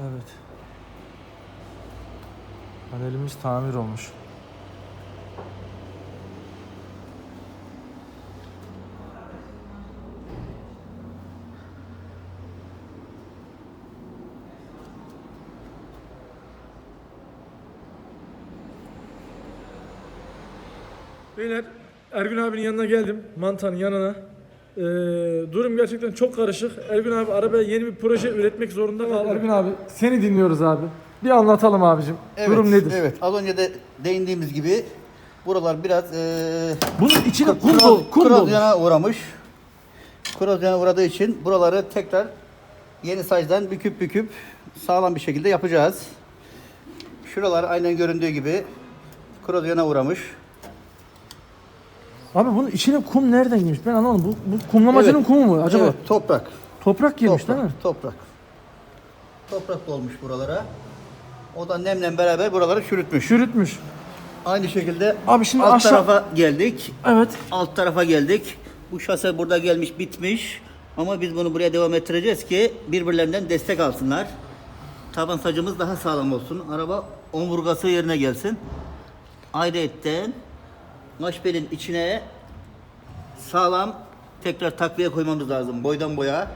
Evet. Panelimiz tamir olmuş. Beyler Ergün abinin yanına geldim. Mantanın yanına. Ee, durum gerçekten çok karışık. Ergün abi arabaya yeni bir proje üretmek zorunda kaldı. Ergün abi seni dinliyoruz abi. Bir anlatalım abicim. Evet, Durum nedir? Evet. Az önce de değindiğimiz gibi buralar biraz eee Bunun içine kum kro- dolu. Kum dolu. uğramış. Korozyona uğradığı için buraları tekrar yeni saçtan büküp büküp sağlam bir şekilde yapacağız. Şuralar aynen göründüğü gibi korozyona uğramış. Abi bunun içine kum nereden girmiş? Ben anlamadım. Bu, bu kumlamacının Evet. kumu mu acaba? Evet, toprak. Toprak girmiş toprak, değil mi? Toprak. Toprak dolmuş buralara. O da nemle beraber buraları çürütmüş. Çürütmüş. Aynı şekilde Abi şimdi alt aşağı- tarafa geldik. Evet. alt tarafa geldik. Bu şase burada gelmiş bitmiş. Ama biz bunu buraya devam ettireceğiz ki birbirlerinden destek alsınlar. Taban sacımız daha sağlam olsun. Araba omurgası yerine gelsin. Ayrıyetten maşbelin içine sağlam tekrar takviye koymamız lazım boydan boya.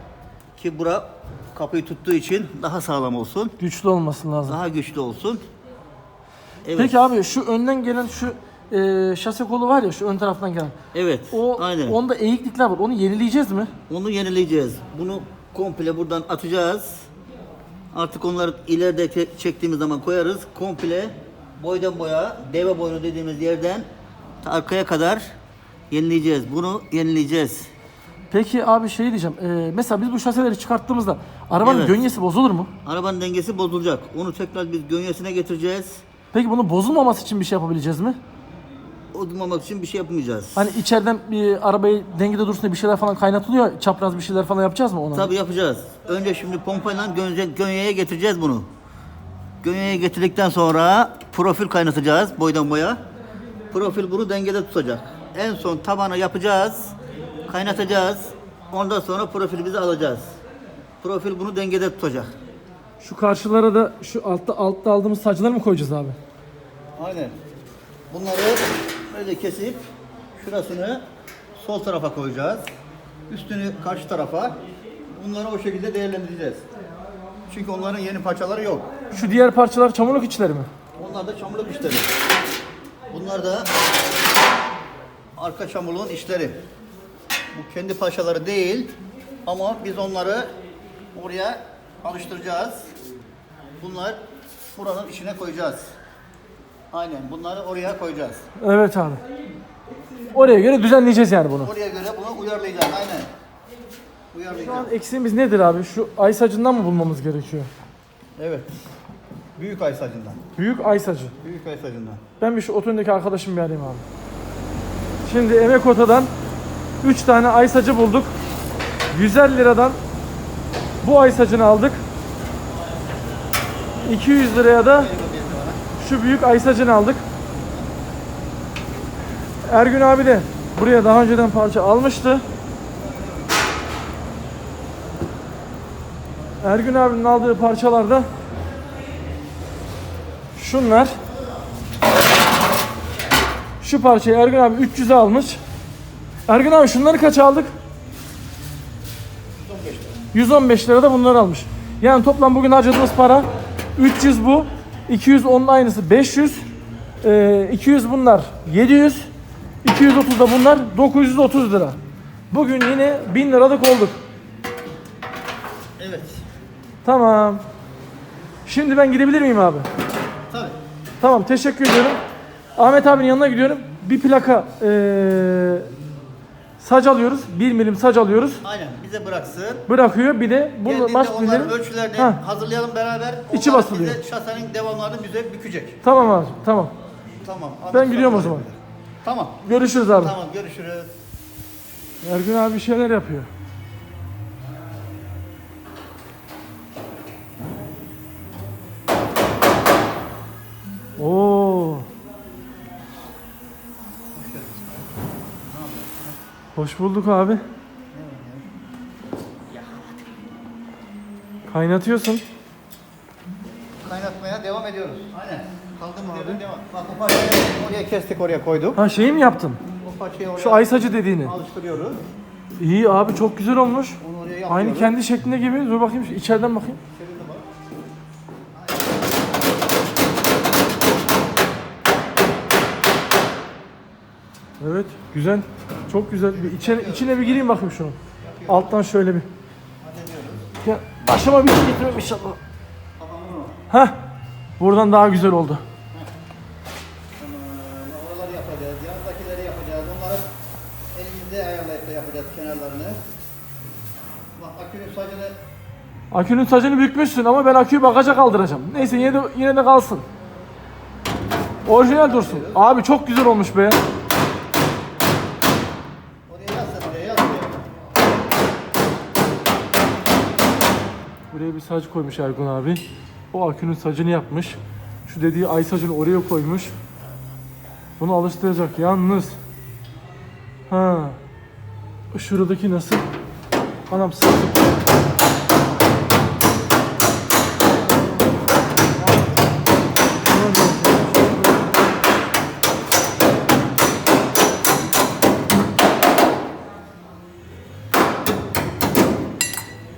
Ki bura kapıyı tuttuğu için daha sağlam olsun. Güçlü olması lazım. Daha güçlü olsun. Evet. Peki abi şu önden gelen şu e, şase kolu var ya şu ön taraftan gelen. Evet. O aynen. onda eğiklikler var. Onu yenileyeceğiz mi? Onu yenileyeceğiz. Bunu komple buradan atacağız. Artık onları ileride çe- çektiğimiz zaman koyarız. Komple boydan boya, deve boynu dediğimiz yerden arkaya kadar yenileyeceğiz. Bunu yenileyeceğiz. Peki abi şey diyeceğim. e, mesela biz bu şaseleri çıkarttığımızda arabanın Evet. gönyesi bozulur mu? Arabanın dengesi bozulacak. Onu tekrar biz gönyesine getireceğiz. Peki bunun bozulmaması için bir şey yapabileceğiz mi? Odulmamak için bir şey yapmayacağız. Hani içeriden bir arabayı dengede dursun diye bir şeyler falan kaynatılıyor. Çapraz bir şeyler falan yapacağız mı ona? Tabii yapacağız. Önce şimdi pompayla gönye, gönyeye getireceğiz bunu. Gönyeye getirdikten sonra profil kaynatacağız boydan boya. Profil bunu dengede tutacak. En son tabana yapacağız. Kaynatacağız. Ondan sonra profilimizi alacağız. Profil bunu dengede tutacak. Şu karşılara da şu altta altta aldığımız saçları mı koyacağız abi? Aynen. Bunları böyle kesip şurasını sol tarafa koyacağız. Üstünü karşı tarafa. Bunları o şekilde değerlendireceğiz. Çünkü onların yeni parçaları yok. Şu diğer parçalar çamurluk içleri mi? Onlar da çamurluk işleri. Bunlar da arka çamurluğun işleri. Bu kendi parçaları değil ama biz onları oraya alıştıracağız. Bunlar buranın içine koyacağız. Aynen bunları oraya koyacağız. Evet abi. Oraya göre düzenleyeceğiz yani bunu. Oraya göre bunu uyarlayacağız aynen. Şu Uyarlayacağız. an eksiğimiz nedir abi? Şu ay sacından mı bulmamız gerekiyor? Evet. Büyük ay sacından. Büyük ay sacı. Büyük ay sacından. Ben bir şu otundaki arkadaşımı bir arayayım abi. Şimdi Emek Ota'dan 3 tane ay sacı bulduk. 150 liradan bu ay sacını aldık. 200 liraya da şu büyük ay sacını aldık. Ergün abi de buraya daha önceden parça almıştı. Ergün abinin aldığı parçalarda şunlar. Şu parçayı Ergün abi 300'e almış. Ergün abi şunları kaç aldık? 115 lira da bunları almış. Yani toplam bugün harcadığımız para 300 bu. 200 onun aynısı 500. Ee, 200 bunlar 700. 230 da bunlar 930 lira. Bugün yine 1000 liralık olduk. Evet. Tamam. Şimdi ben gidebilir miyim abi? Tamam teşekkür ediyorum. Ahmet abinin yanına gidiyorum. Bir plaka eee sac alıyoruz. 1 milim sac alıyoruz. Aynen bize bıraksın. Bırakıyor bir de bunu Geldiğinde baş onların bilelim. ölçülerini Ha. hazırlayalım beraber. İçi Onlar basılıyor. Bize şasenin devamlarını bize bükecek. Tamam abi tamam. Tamam. Ben gidiyorum o zaman. Tamam. Görüşürüz abi. Tamam görüşürüz. Ergün abi bir şeyler yapıyor. Hoş bulduk abi. Kaynatıyorsun. devam ediyoruz. Aynen. Kaldığımız yerden devam. Bak bu parçayı oraya kestik oraya koyduk. Ha şeyi mi yaptın? Bu parçayı oraya Şu ay sacı dediğini. alıştırıyoruz. İyi abi çok güzel olmuş. Onu oraya yapıyoruz. Aynı kendi şeklinde gibi. Dur bakayım şu içeriden bakayım. Bak. Evet güzel. Çok güzel. Bir içine, içine bir gireyim bakayım şunu. Alttan şöyle bir. Ya başıma bir şey getirmem inşallah. Heh. Buradan daha güzel oldu. Oraları yapacağız. Yanındakileri yapacağız. Onları elimizde ayarlayıp da yapacağız kenarlarını. Bak akünün sacını Akünün sacını bükmüşsün ama ben aküyü bagaja kaldıracağım. Neyse yine de, yine de kalsın. Orijinal dursun. Abi çok güzel olmuş be. oraya yaz sen oraya yaz oraya. Buraya bir saç koymuş Ergun abi. O akünün sacını yapmış. Şu dediği ay sacını oraya koymuş. Bunu alıştıracak yalnız. Ha. Şuradaki nasıl? Anam sıktı.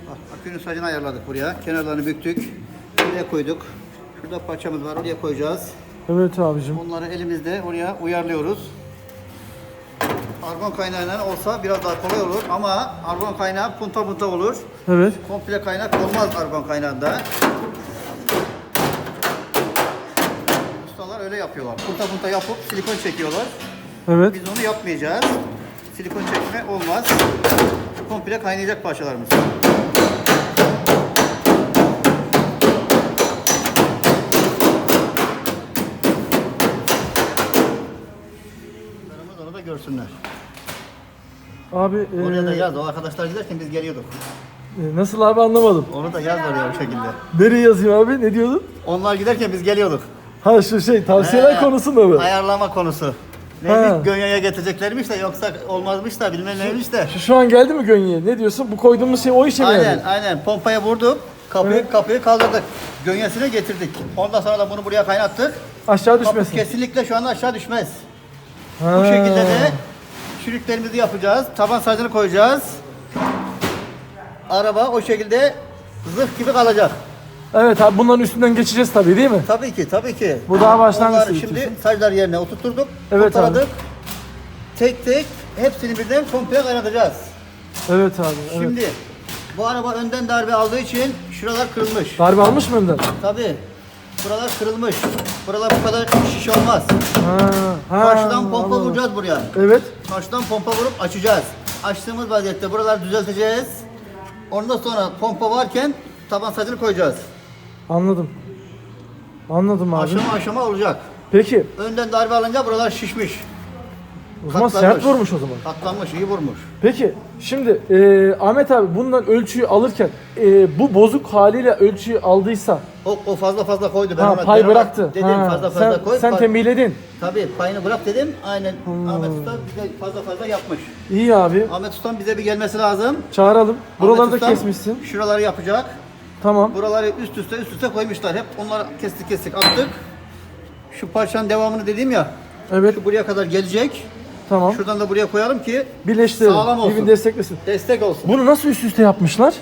Bak akünün sacını ayarladık buraya. Kenarlarını büktük. Buraya koyduk. Şurada parçamız var. Oraya koyacağız. Evet abicim. Onları elimizde oraya uyarlıyoruz. Argon kaynağıyla olsa biraz daha kolay olur ama argon kaynağı punta punta olur. Evet. Komple kaynak olmaz argon kaynağında. Ustalar öyle yapıyorlar. Punta punta yapıp silikon çekiyorlar. Evet. Biz onu yapmayacağız. Silikon çekme olmaz. Komple kaynayacak parçalarımız. Çocuklarımız Onu da görsünler. Abi Oraya da e, yaz. O arkadaşlar giderken biz geliyorduk. e, nasıl abi anlamadım. Onu da yaz oraya bu şekilde. Nereye yazayım abi? Ne diyordun? Onlar giderken biz geliyorduk. Ha şu şey tavsiyeler He, konusunda mı? Ayarlama konusu. Ha. Neymiş Gönya'ya getireceklermiş de yoksa olmazmış da bilmem neymiş de. Şu, şu an geldi mi Gönye'ye? Ne diyorsun? Bu koyduğumuz şey o işe mi Aynen aynen pompaya vurduk. Kapıyı kapıyı kaldırdık. Gönyesine getirdik. Ondan sonra da bunu buraya kaynattık. Aşağı Kapı düşmesin. kesinlikle şu anda aşağı düşmez. Ha. Bu şekilde de çürüklerimizi yapacağız. Taban sacını koyacağız. Araba o şekilde zırh gibi kalacak. Evet abi bunların üstünden geçeceğiz tabii değil mi? Tabii ki tabii ki. Bu daha başlangıç Onları diyorsun. şimdi saclar yerine oturtturduk. Evet kurtaradık. Tek tek hepsini birden komple kaynatacağız. Evet abi. Evet. Şimdi bu araba önden darbe aldığı için şuralar kırılmış. Darbe almış mı önden? Tabii. Buralar kırılmış. Buralar bu kadar şiş olmaz. Ha. ha Karşıdan pompa anladım. vuracağız buraya. Evet. Karşıdan pompa vurup açacağız. Açtığımız vaziyette buraları düzelteceğiz. Ondan sonra pompa varken taban sacını koyacağız. Anladım. Anladım abi. Aşama aşama olacak. Peki. Önden darbe alınca buralar şişmiş. Katlanmış. sert vurmuş o zaman. Katlanmış, iyi vurmuş. Peki şimdi e, Ahmet abi bundan ölçüyü alırken e, bu bozuk haliyle ölçüyü aldıysa O, o fazla fazla koydu. Ben ha, ona- pay ben ona bıraktı. Dedim Ha, fazla fazla sen, koy. Sen pay- tembihledin. Tabii payını bırak dedim. Aynen Hmm. Ahmet Usta bize fazla fazla yapmış. İyi abi. Ahmet Usta'm bize bir gelmesi lazım. Çağıralım. Buraları Ahmet da Ustam kesmişsin. Şuraları yapacak. Tamam. Buraları üst üste üst üste koymuşlar. Hep onları kestik kestik attık. Şu parçanın devamını dedim ya. Evet. Şu buraya kadar gelecek. Tamam. Şuradan da buraya koyalım ki Birleştirelim. sağlam olsun. Birbirini desteklesin. destek olsun. Bunu nasıl üst üste yapmışlar?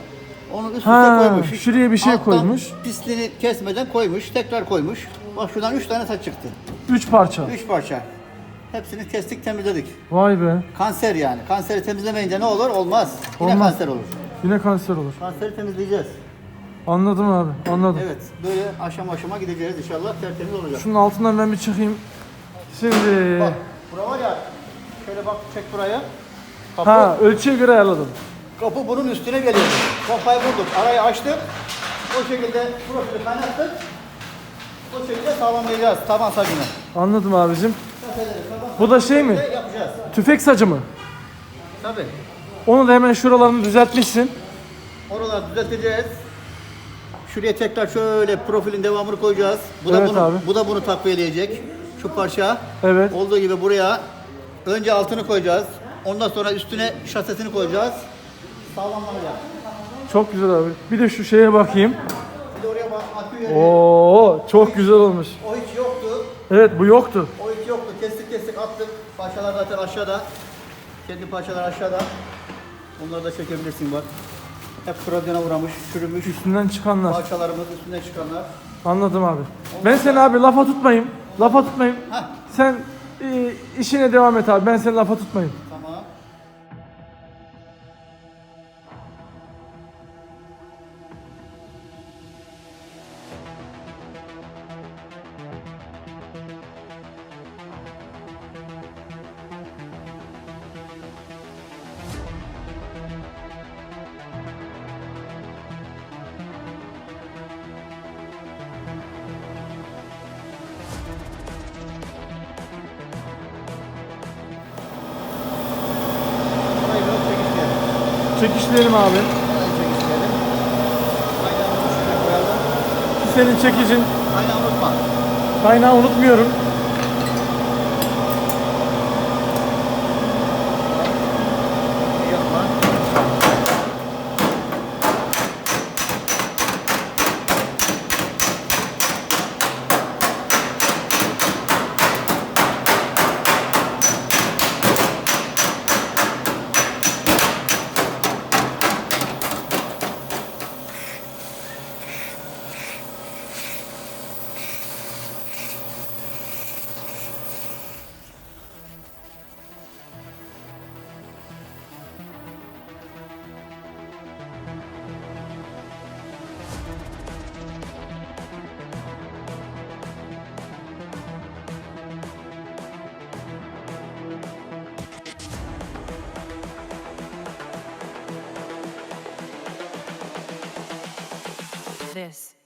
Onu üst üste Ha, koymuş. şuraya bir şey Alttan koymuş. Pisliğini kesmeden koymuş. Tekrar koymuş. Bak şuradan üç tane saç çıktı. Üç parça. Üç parça. Hepsini kestik temizledik. Vay be. Kanser yani. Kanseri temizlemeyince ne olur? Olmaz. Yine Olmaz. kanser olur. Yine kanser olur. Kanseri temizleyeceğiz. Anladım abi. Anladım. Evet. Böyle aşama aşama gideceğiz inşallah. Tertemiz olacak. Şunun altından ben bir çıkayım. Şimdi Bak. Bura var ya. Şöyle bak çek buraya. Kapı, ha ölçüye göre ayarladım. kapı bunun üstüne geliyor. Pompayı vurduk. Arayı açtık. O şekilde profili kaynattık. O şekilde sağlamlayacağız taban sacını. Anladım abicim. Taban Bu da şey mi? yapacağız. Tüfek sacı mı? Tabii. Onu da hemen şuralarını düzeltmişsin. Oraları düzelteceğiz. Şuraya tekrar şöyle profilin devamını koyacağız. Bu da Evet bunu abi. bu da bunu takviyeleyecek. Şu parça. Evet. Olduğu gibi buraya önce altını koyacağız. Ondan sonra üstüne şasesini koyacağız. Sağlamlanacak. Çok güzel abi. Bir de şu şeye bakayım. Bir de oraya bak akü yeri. Oo çok güzel olmuş. O hiç yoktu. Evet bu yoktu. O hiç yoktu. Kestik kestik attık. Parçalar zaten aşağıda. Kendi parçalar aşağıda. Onları da çekebilirsin bak. Hep krodyona uğramış, çürümüş. Üstünden çıkanlar. Parçalarımız üstünden çıkanlar. Anladım abi. Ben seni abi lafa tutmayayım. Lafa tutmayayım. Heh. Sen işine devam et abi. Ben seni lafa tutmayayım. Çekişleyelim abi. Koyalım. Senin çekicin. Kaynağı unutma. Kaynağı unutmuyorum.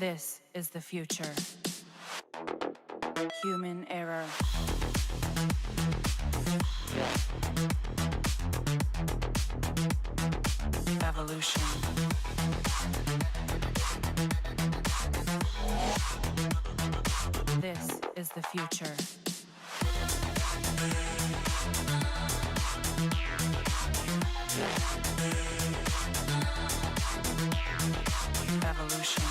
This is the future. Human error. Evolution. This is the future. Evolution.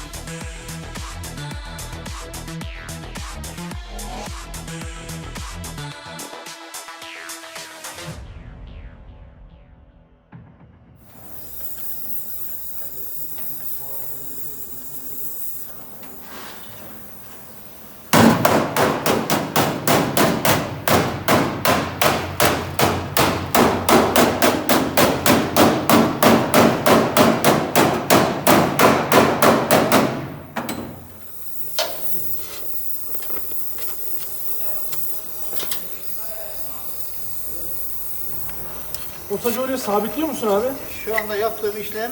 Sacı oraya sabitliyor musun abi? Şu anda yaptığım işlem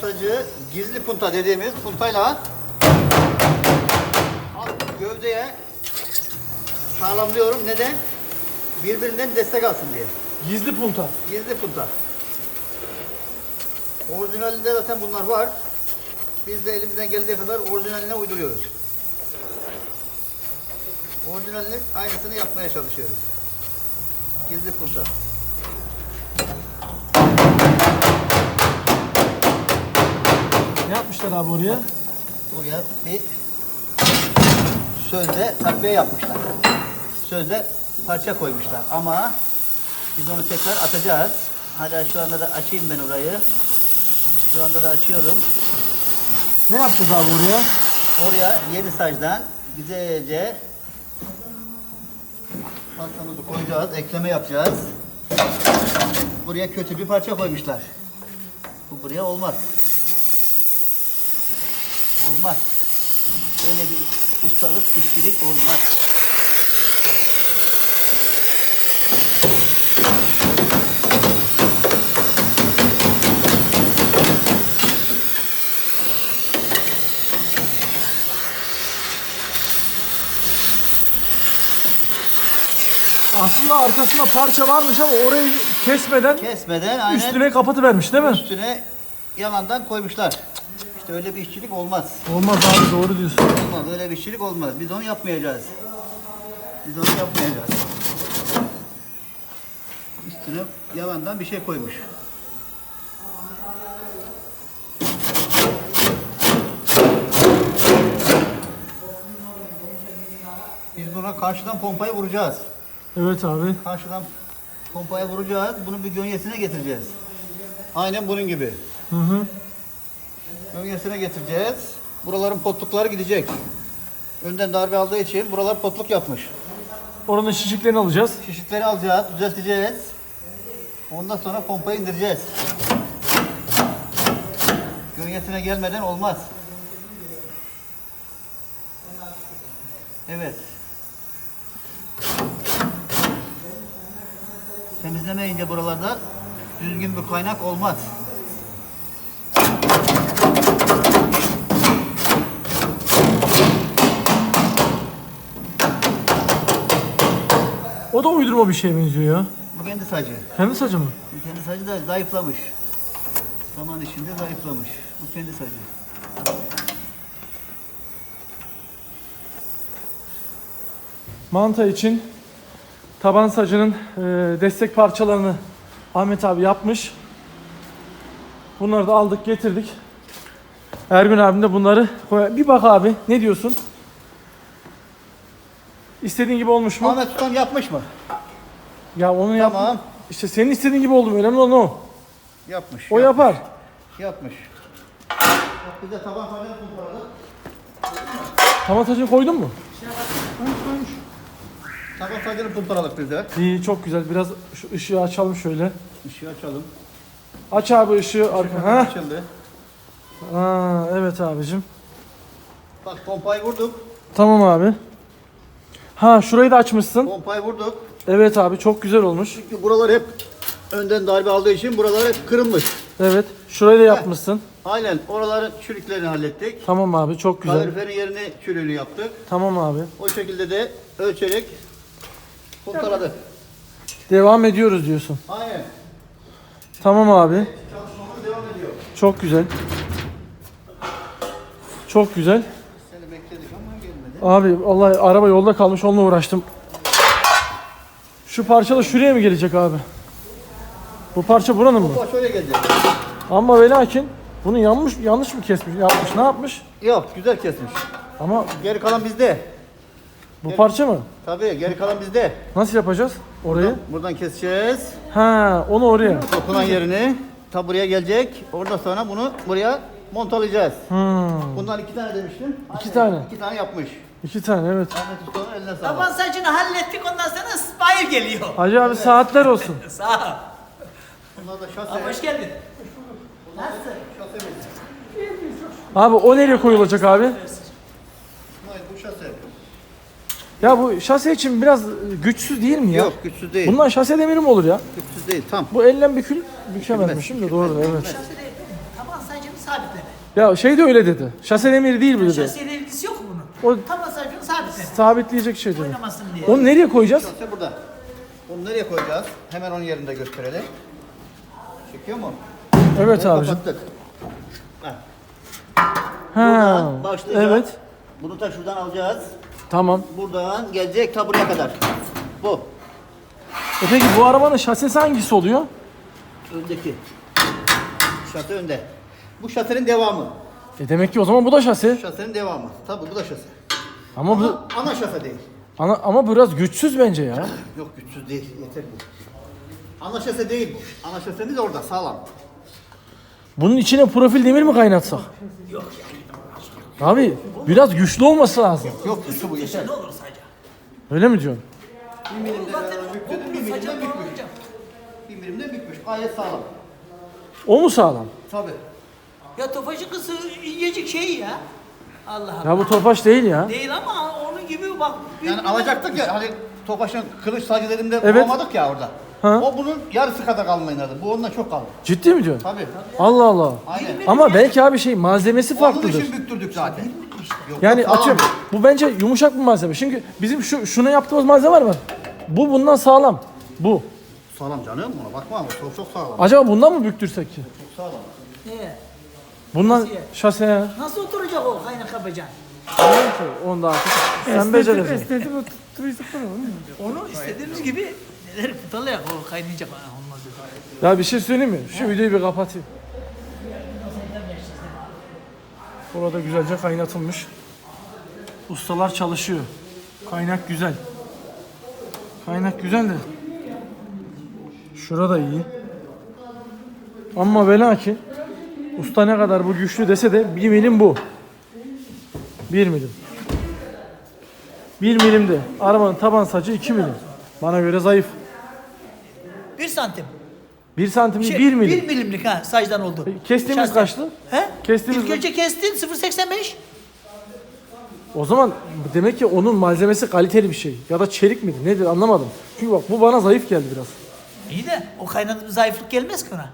sacı gizli punta dediğimiz puntayla gövdeye sağlamlıyorum. Neden? Birbirinden destek alsın diye. Gizli punta. Gizli punta. Orijinalinde zaten bunlar var. Biz de elimizden geldiği kadar orijinaline uyduruyoruz. Orijinalinin aynısını yapmaya çalışıyoruz. Gizli punta. Ne yapmışlar abi oraya? Buraya bir sözde takviye yapmışlar. Sözde parça koymuşlar ama biz onu tekrar atacağız. Hala şu anda da açayım ben orayı. Şu anda da açıyorum. Ne yapacağız abi oraya? Oraya yeni sacdan güzelce parçamızı koyacağız, ekleme yapacağız. Buraya kötü bir parça koymuşlar. Bu buraya olmaz. Olmaz. Böyle bir ustalık, işçilik olmaz. Aslında arkasında parça varmış ama orayı kesmeden Kesmeden aynen üstüne kapatıvermiş değil mi? üstüne yalandan koymuşlar. İşte öyle bir işçilik olmaz. Olmaz abi doğru diyorsun. Olmaz, öyle bir işçilik olmaz. Biz onu yapmayacağız. Biz onu yapmayacağız. Üstüne yalandan bir şey koymuş. Biz buna karşıdan pompayı vuracağız. Evet abi. Karşıdan pompaya vuracağız. Bunu bir gönyesine getireceğiz. Aynen bunun gibi. Hı hı. Bölgesine getireceğiz. Buraların potlukları gidecek. Önden darbe aldığı için buralar potluk yapmış. Oranın şişiklerini alacağız. Şişitleri alacağız, düzelteceğiz. Ondan sonra pompayı indireceğiz. Gölgesine gelmeden olmaz. Evet. Temizlemeyince buralarda düzgün bir kaynak olmaz. O da uydurma bir şeye benziyor ya. Bu kendi sacı. Kendi sacı mı? Bu kendi sacı da zayıflamış. Zaman içinde zayıflamış. Bu kendi sacı. Manta için taban sacının e, destek parçalarını Ahmet abi yapmış. Bunları da aldık getirdik. Ergün abim de bunları koy. Bir bak abi ne diyorsun? İstediğin gibi olmuş mu? Ahmet Ustam yapmış mı? Ya onu yap. Tamam. İşte senin istediğin gibi oldu mu? Önemli olan o. Yapmış. O yapmış, yapar. Yapmış. Bak bir de taban sacını kumparadık. Taban sacını koydun mu? Taban sacını kumparadık biz de. İyi çok güzel. Biraz şu ışığı açalım şöyle. Işığı açalım. Aç abi ışığı arka. Ha? Açıldı. Aa, evet abicim. Bak pompayı vurduk. Tamam abi. Ha şurayı da açmışsın. Pompayı vurduk. Evet abi çok güzel olmuş. Çünkü buralar hep önden darbe aldığı için buralar hep kırılmış. Evet. Şurayı da yapmışsın. Aynen oraların çürüklerini hallettik. Tamam abi çok güzel. Kaloriferin yerini çürüğünü yaptık. Tamam abi. O şekilde de ölçerek kumparadık. Devam ediyoruz diyorsun. Aynen. Tamam abi. Çalışmamız devam ediyor. Çok güzel. Çok güzel. Seni bekledik ama gelmedi. Abi vallahi araba yolda kalmış onunla uğraştım. Şu parça da şuraya mı gelecek abi? Bu parça buranın mı? Bak şöyle gelecek. Ama ve lakin bunu yanlış yanlış mı kesmiş? Yapmış. Ne yapmış? Yok güzel kesmiş. Ama Geri kalan bizde. Bu parça mı? Tabii geri kalan bizde. Nasıl yapacağız orayı? Buradan keseceğiz. Ha, onu oraya. Dokunan yerini ta buraya gelecek. Oradan sonra bunu buraya montalayacağız. Hmm. Bundan iki tane demiştim. İki tane. İki tane yapmış. İki tane evet. Ahmet Usta'nın eline sağlık. Taban saçını hallettik ondan sonra spire geliyor. Hacı abi saatler olsun. Sağ ol. Bunlar da şase. Abi hoş geldin. Nasılsın? Şasemiz. Abi o nereye koyulacak abi? Hayır bu şase. Ya bu şase için biraz güçsüz değil mi ya? Yok güçsüz değil. Bundan şase demiri mi olur ya? Güçsüz değil tam. Bu elle bükül bükemezmişim de doğru evet. Taban saçını sabitleme. Ya şey de öyle dedi. Şase demiri değil bu dedi. Şasiyeyle ilgisi yok bunun. O Taban saçını sabit Sabit. Sabitleyecek şey dedi. Oynamasın diye. Onu nereye koyacağız? Şase burada. Bunu nereye koyacağız? Hemen onun yerinde gösterelim. Çekiyor mu? Evet Bunu abicim. kapattık. Ha. Ha. Buradan başlayacağız. Evet. Bunu da şuradan alacağız. Tamam. Buradan gelecek ta buraya kadar. Bu. E peki bu arabanın şasisi hangisi oluyor? Öndeki. Şase önde. Bu şasenin devamı. E demek ki o zaman bu da şasi. Şasenin devamı. Tabii bu da şase. Ama bu Ama ana şase değil. ana, ama biraz güçsüz bence ya. Yok güçsüz değil. Yeter bu. Ana şase değil bu. Ana şasemiz orada sağlam. Bunun içine profil demir mi kaynatsak? Yok ya. Abi biraz güçlü olması lazım. Yok güçlü bu yeter. Ne olur sadece. Öyle mi diyorsun? Bir milimden bükledim. Bir milimden bükmüş. Bir milimden bükmüş. Gayet sağlam. O mu sağlam? Tabii. Ya tofaşı kızı incecik şey ya. Allah Allah. Ya bu tofaş değil ya. Değil ama onun gibi bak. Yani alacaktık ya hani Topaş'ın kılıç sacı dediğimde Evet. bulamadık ya orada. Ha. O bunun yarısı kadar kalmayın adı. Bu ondan çok kalın. Ciddi mi diyorsun? Tabii. Allah Allah. Aynen. Ama belki abi şey malzemesi Onun farklıdır. için büktürdük zaten. Yok, Yani sağlam. atıyorum bu bence yumuşak bir malzeme. Çünkü bizim şu şuna yaptığımız malzeme var mı? Bu bundan sağlam. Bu. Sağlam canım ona bakma ama çok çok sağlam. Acaba bundan mı büktürsek ki? Çok sağlam. Ee, Bundan şase. nasıl oturacak o kaynak yapacaksın? Onu da artık sen becerirsin. Estetik oturuyorduk Onu istediğimiz gibi neler kutalı o kaynayacak ha, olmaz. Ya bir şey söyleyeyim mi? Şu videoyu bir kapatayım. Burada güzelce kaynatılmış. Ustalar çalışıyor. Kaynak güzel. Kaynak güzel de. Şurada iyi. Ama ve lakin usta ne kadar bu güçlü dese de bir milim bu. Bir milim. Bir milim de. Arabanın taban sacı iki milim. Bana göre zayıf. Bir santim. Bir santim Şey, bir milim. Bir milimlik ha sacdan oldu. Kestiğimiz Şahsen. kaçtı? He? Kestiğimiz- İlk önce kestin 0.85. O zaman demek ki onun malzemesi kaliteli bir şey. Ya da çelik midir nedir anlamadım. Çünkü bak bu bana zayıf geldi biraz. İyi de o kaynadığımız zayıflık gelmez ki ona.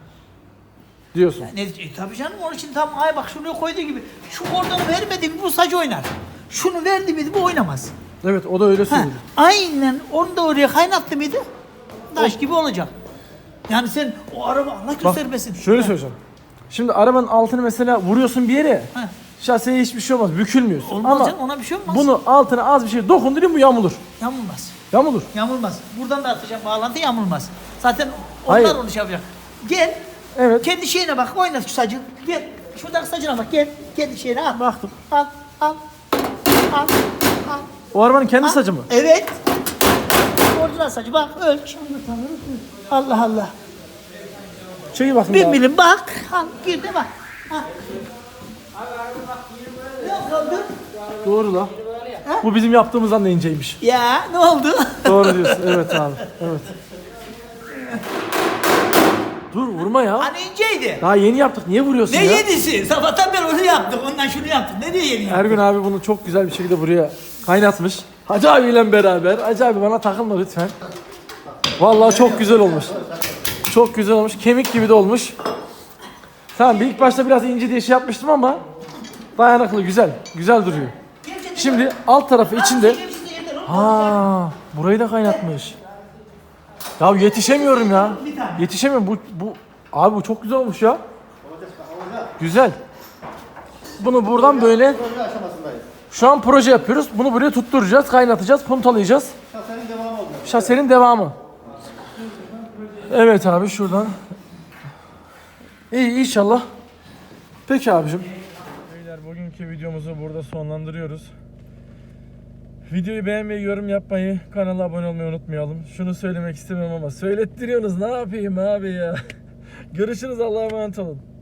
Diyorsun. Ne, e, tabii canım onun için tam ay bak şunu koyduğu gibi. Şu kordonu vermedi mi bu sacı oynar. Şunu verdi miydi bu oynamaz. Evet o da öyle Ha, söyledi. aynen onu da oraya kaynattı mıydı? Taş gibi olacak. Yani sen o araba Allah göstermesin. şöyle söyleyeceğim. Şimdi arabanın altını mesela vuruyorsun bir yere. Ha. Şaseye hiçbir şey olmaz. Bükülmüyorsun. Olmaz Ama canım ona bir şey olmaz. bunu altına az bir şey dokundurayım bu yamulur. Yamulmaz. Yamulur. Yamulmaz. Buradan da atacağım bağlantı yamulmaz. Zaten onlar Hayır. onu şey yapacak. Gel. Evet. Kendi şeyine bak. Oynat şu sacı. Gel. Şuradaki sacına bak. Gel. Kendi şeyine al. Baktım. Al. Al. Al. Al. O arabanın kendi al. sacı mı? Evet. Orijinal sacı bak ölç. Allah Allah. Çeki bakın. Bir milim bak. Al. Gir de bak. Ha. Ne oldu? Doğru la. Bu bizim yaptığımızdan da inceymiş. Ya ne oldu? Doğru diyorsun. Evet abi. Evet. Dur vurma ya. hani inceydi. Daha yeni yaptık. Niye vuruyorsun Ne ya? yedisi? Sabahtan beri onu yaptık. Ondan şunu yaptık. Ne diye yeni yaptık? Ergün abi bunu çok güzel bir şekilde buraya kaynatmış. Hacı abiyle beraber. Hacı abi bana takılma lütfen. Vallahi çok güzel olmuş. Çok güzel olmuş. Kemik gibi de olmuş. Tamam ilk başta biraz ince diye şey yapmıştım ama dayanıklı güzel. Güzel duruyor. Şimdi alt tarafı içinde. Ha, burayı da kaynatmış. Ya yetişemiyorum ya. Yetişemiyorum. Bu bu abi bu çok güzel olmuş ya. Güzel. Bunu buradan böyle. Şu an proje yapıyoruz. Bunu buraya tutturacağız, kaynatacağız, puntalayacağız. Şasenin devamı olacak. Şasenin devamı. Evet abi şuradan. İyi inşallah. Peki abicim. Beyler bugünkü videomuzu burada sonlandırıyoruz. Videoyu beğenmeyi, yorum yapmayı, kanala abone olmayı unutmayalım. Şunu söylemek istemiyorum ama söylettiriyorsunuz. Ne yapayım abi ya? Görüşürüz Allah'a emanet olun.